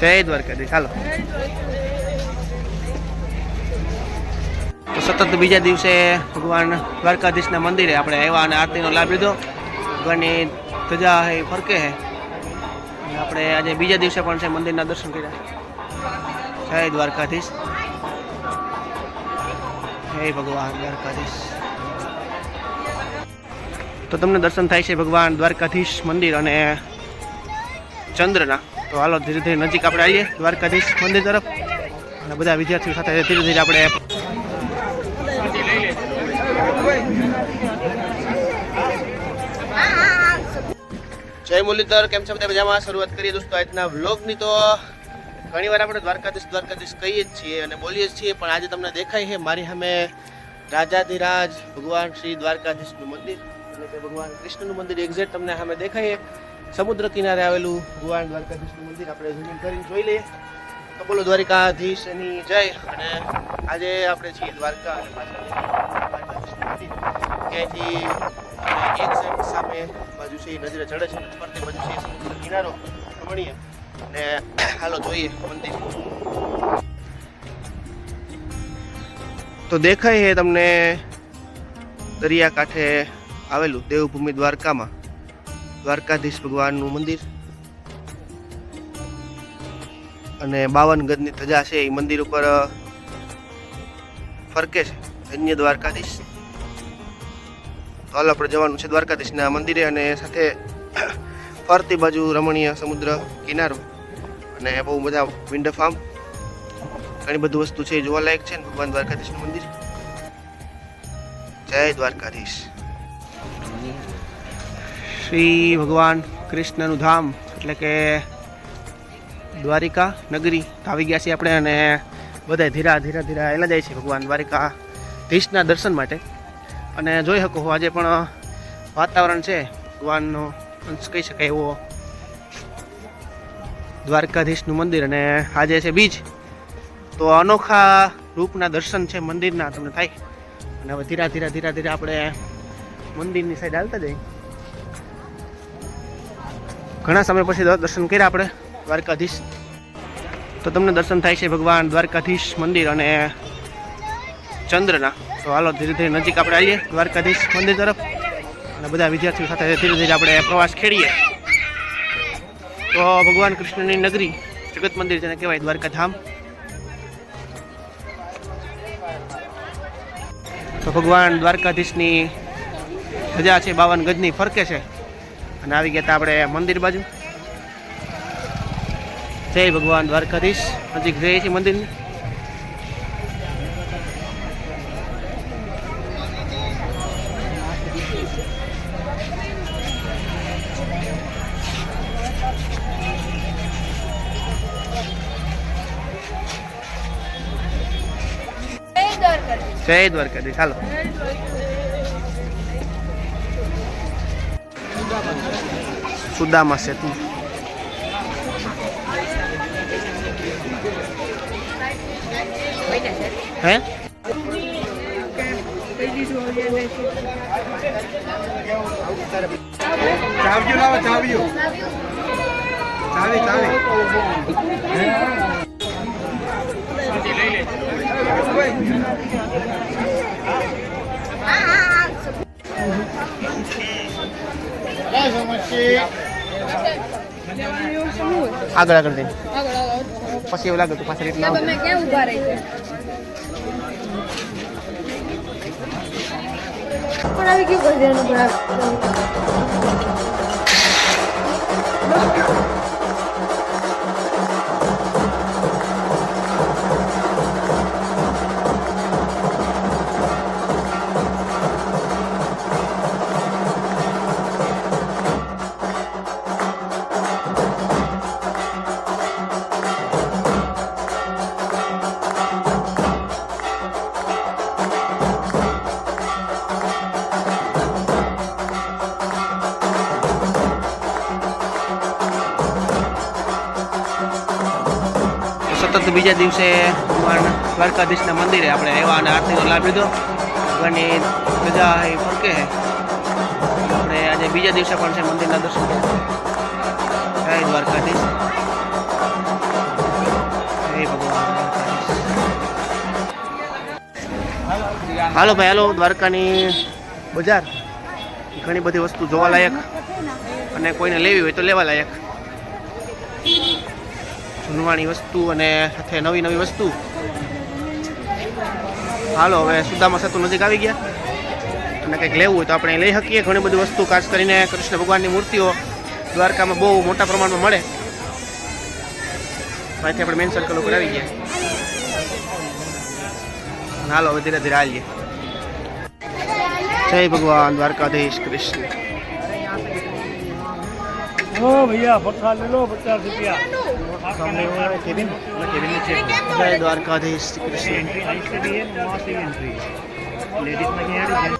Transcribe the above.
જય દ્વારકાધીશ ચાલો તો સતત બીજા દિવસે ભગવાન દ્વારકાધીશના મંદિરે આપણે આવ્યા અને આરતીનો લાભ લીધો. ભગવાનની ધજા એ ફરકે હે. આપણે આજે બીજા દિવસે પણ છે મંદિરના દર્શન કર્યા. જય દ્વારકાધીશ. જય ભગવાન દ્વારકાધીશ. તો તમને દર્શન થાય છે ભગવાન દ્વારકાધીશ મંદિર અને ચંદ્રના. તો હાલો ધીરે ધીરે નજીક આપણે આવીએ, દ્વારકાધીશ મંદિર તરફ. અને બધા વિદ્યાર્થીઓ સાથે ધીરે ધીરે આપણે જય મુરલીધર, કેમ છે બધા મજામાં? શરૂઆત કરીએ દોસ્તો આજના વ્લોગની તો ઘણી વાર આપણે દ્વારકાધીશ દ્વારકાધીશ કહીએ જ છીએ અને બોલીએ જ છીએ, પણ આજે તમને દેખાય છે મારી સામે રાજાધિરાજ ભગવાન શ્રી દ્વારકાધીશનું મંદિર. એટલે કે ભગવાન કૃષ્ણનું મંદિર એક્ઝેક્ટ તમને સામે દેખાય સમુદ્ર કિનારે આવેલું ભગવાન દ્વારકાધીશનું મંદિર આપણે ઝૂમિંગ કરીને જોઈ લઈએ. તો બોલો, દ્વારિકાધીશ, એની જય. અને આજે આપણે છીએ દ્વારકા અને ત્યાંથી એક સાઈડ સામે બાજુ છે નજરે ચડે છે અને ફરતી બાજુ છે સમુદ્ર કિનારો. રમણીય ને હાલો, જોઈએ મંદિર. તો દેખાય છે તમને દરિયાકાંઠે આવેલું દેવભૂમિ દ્વારકામાં. દ્વારકાધીશ ભગવાનનું મંદિર. અને બાવન ગજની ધજા છે એ મંદિર ઉપર ફરકે છે ધન્ય દ્વારકાધીશ. તો આપણે જવાનું છે દ્વારકાધીશના મંદિરે અને સાથે ફરતી બાજુ રમણીય સમુદ્ર કિનારો. અને બહુ બધા વિન્ડો ફાર્મ. ઘણી બધી વસ્તુ છે જોવાલાયક છે ભગવાન દ્વારકાધીશનું મંદિર. જય દ્વારકાધીશ. શ્રી ભગવાન કૃષ્ણનું ધામ, એટલે કે દ્વારિકા નગરી આવી ગયા છીએ આપણે અને બધા ધીરા ધીરા ધીરા એલા જાય છે ભગવાન દ્વારિકા ધીશના દર્શન માટે. અને જોઈ શકો છો આજે પણ વાતાવરણ છે. ભગવાનનો અંશ કહી શકાય એવો. દ્વારકાધીશનું મંદિર અને આજે છે બીજ તો અનોખા રૂપના દર્શન છે મંદિરના તમને થાય. અને હવે ધીરા ધીરા ધીરા ધીરા આપણે મંદિરની સાઈડ હાલતા જઈએ. ઘણા સમય પછી દર- દર્શન કર્યા આપણે, દ્વારકાધીશ. તો તમને દર્શન થાય છે ભગવાન દ્વારકાધીશ મંદિર અને ચંદ્રના. તો હાલો, ધીરે ધીરે નજીક આપણે આવીએ, દ્વારકાધીશ મંદિર તરફ. અને બધા વિદ્યાર્થીઓ સાથે ધીરે ધીરે આપણે પ્રવાસ ખેડીએ. તો ભગવાન કૃષ્ણની નગરી, જગત મંદિર જેને કહેવાય, દ્વારકાધામ. તો ભગવાન દ્વારકાધીશની ધજા છે, બાવન ગજની, ફરકે છે. અને આવી ગયા આપણે મંદિર બાજુ. જય ભગવાન દ્વારકાધીશ. નજીક જઈએ છીએ મંદિરની. જય દ્વારકાધીશ. હાલો. સુદામા સેતુ હે? ચાવ્યું લાવો ચાવ્યું ચાવી ચાવી. આગળ આગળ જઈને. પછી એવું લાગે તો પાછળ એટલા પણ આવી ગયું ગજાનું સતત બીજા દિવસે દ્વારકાધીશના મંદિરે આપણે એવા અને આરતીનો લાભ લીધો. ઘણી બધા એ ફરકે આપણે આજે બીજા દિવસે પણ છે મંદિરના દર્શન જય દ્વારકાધીશ. હાલો ભાઈ, હાલો, દ્વારકાની બજાર. ઘણી બધી વસ્તુ જોવાલાયક અને કોઈને લેવી હોય તો લેવાલાયક. લાયક જૂનવાણી વસ્તુ અને સાથે નવી નવી વસ્તુ. હાલો, હવે સુદામા સેતુ નજીક આવી ગયા. અને કંઈક લેવું હોય તો આપણે લઈ શકીએ. ઘણી બધી વસ્તુ ખાસ કરીને કૃષ્ણ ભગવાનની મૂર્તિઓ દ્વારકામાં બહુ મોટા પ્રમાણમાં મળે. અહીંથી આપણે મેન સર્કલ ઉપર આવી ગયા. અને હાલો, હવે ધીરે ધીરે આવીએ. જય ભગવાન, દ્વારકાધીશ કૃષ્ણ. ઓ ભૈયા પચાસ રૂપિયા. સામે એવો કેબિન અને કેબિનની ચેક જય દ્વારકાધીશ શ્રી કૃષ્ણ લેડીઝમાં